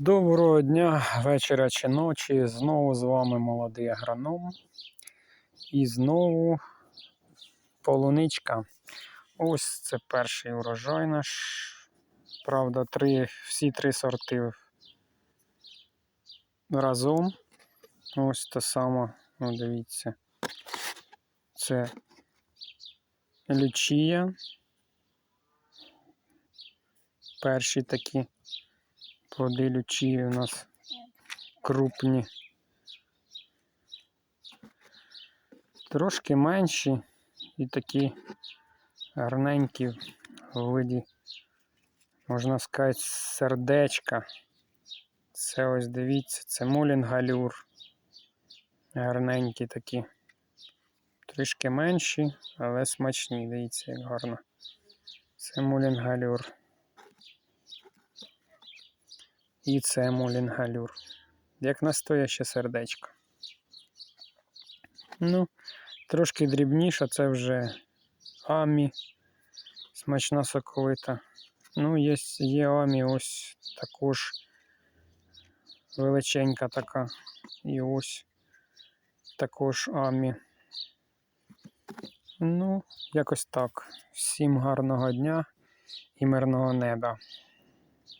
Доброго дня, вечора чи ночі. Знову з вами молодий агроном. І знову полуничка. Ось це перший урожай наш. Правда, три, всі три сорти разом. Ось те саме, ну дивіться. Це лючія. Перші такі плоди лючії у нас крупні. Трошки менші і такі гарненькі в виді, можна сказати, сердечка. Це ось дивіться, це мулінгалюр. Гарненькі такі. Трішки менші, але смачні. Дивіться, як гарно. Це мулінгалюр. І це мулінгалюр. Як настояще сердечко. Ну, трошки дрібніше, це вже амі. Смачна соковита. Ну, є, є амі ось також величенька така. І ось також амі. Ну, якось так. Всім гарного дня і мирного неба.